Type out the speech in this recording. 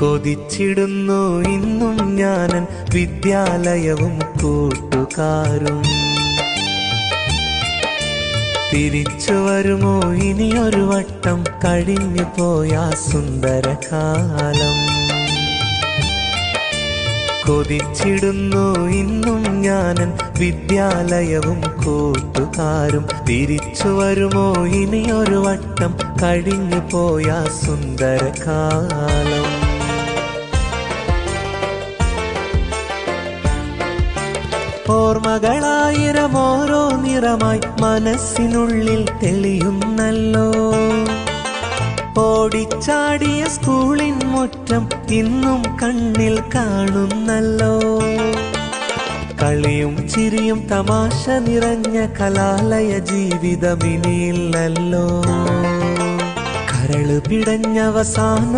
കൊതിച്ചിടുന്നു. ഇന്നും ഞാനൻ വിദ്യാലയവും കൂട്ടുകാരും. തിരിച്ചു വരുമോ? ഇനിയൊരു വട്ടം കഴിഞ്ഞു പോയ സുന്ദരകാലം. കൊതിച്ചിടുന്നു. ഇന്നും ഞാനൻ വിദ്യാലയവും കൂട്ടുകാരും. തിരിച്ചു വരുമോ? ഇനിയൊരു വട്ടം കഴിഞ്ഞു പോയ സുന്ദരകാലം. ഓർമ്മകളായിരം ഓരോ നിറമായി മനസ്സിനുള്ളിൽ തെളിയുന്നല്ലോ. ഓടിച്ചാടിയ സ്കൂളിൻ മുറ്റം ഇന്നും കണ്ണിൽ കാണുന്നല്ലോ. കളിയും ചിരിയും തമാശ നിറഞ്ഞ കലാലയ ജീവിതമിനിയില്ലല്ലോ. കരൾ പിടഞ്ഞവസാന